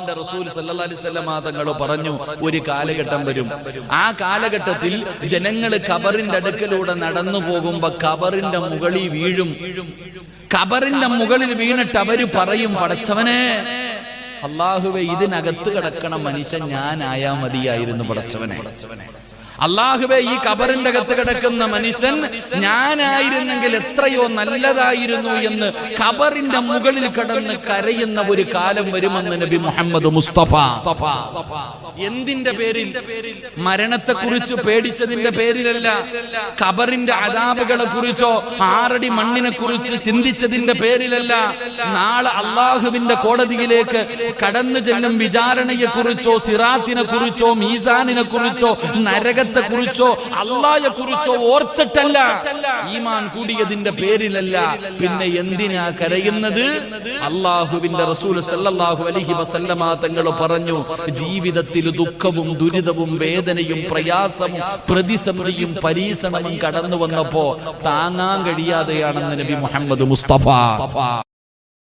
അള്ളാന്റെ റസൂൽ വസല്ലമ തങ്ങൾ പറഞ്ഞു ഒരു കാലഘട്ടം വരും. ആ കാലഘട്ടത്തിൽ ജനങ്ങൾ ഖബറിന്റെ അടുക്കലൂടെ നടന്നു പോകുമ്പോ ഖബറിന്റെ മുകളിൽ വീഴും. ഖബറിന്റെ മുകളിൽ വീണിട്ട് അവർ പറയും പടച്ചവനെ അള്ളാഹുവെ ഇതിനകത്ത് കിടക്കണ മനുഷ്യൻ ഞാനായാ മതിയായിരുന്നു പടച്ചവനെ. അള്ളാഹുവെ ഈ കബറിന്റെ അകത്ത് കിടക്കുന്ന മനുഷ്യൻ ഞാനായിരുന്നെങ്കിൽ എത്രയോ നല്ലതായിരുന്നു എന്ന് കബറിന്റെ മുകളിൽ കടന്ന് കരയുന്ന ഒരു കാലം വരുമെന്ന് നബി മുഹമ്മദ് മുസ്തഫ. എന്തിന്റെ പേരിൽ? മരണത്തെ കുറിച്ച് പേടിച്ചതിന്റെ പേരിലല്ല. കബറിന്റെ അതാപുകളെ കുറിച്ചോ ആറടി മണ്ണിനെ കുറിച്ച് ചിന്തിച്ചതിന്റെ പേരിലല്ല. നാളെ അള്ളാഹുവിന്റെ കോടതിയിലേക്ക് കടന്നു ചെല്ലും വിചാരണയെ കുറിച്ചോ സിറാത്തിനെ കുറിച്ചോ മീസാനിനെ കുറിച്ചോ നരകത്തെ കുറിച്ചോ അള്ളായെ കുറിച്ചോ ഓർത്തിട്ടല്ല. ഈമാൻ കൂടിയതിന്റെ പേരിലല്ല. പിന്നെ എന്തിനാ കരയുന്നത്? അള്ളാഹുവിന്റെ റസൂൽ സല്ലല്ലാഹു അലൈഹി വസല്ലമ തങ്ങൾ പറഞ്ഞു ജീവിതത്തിൽ ദുഃഖവും ദുരിതവും വേദനയും പ്രയാസവും പ്രതിസന്ധിയും പരീക്ഷണവും കടന്നു വന്നപ്പോ താങ്ങാൻ കഴിയാതെയാണെന്ന് നബി മുഹമ്മദ് മുസ്തഫ.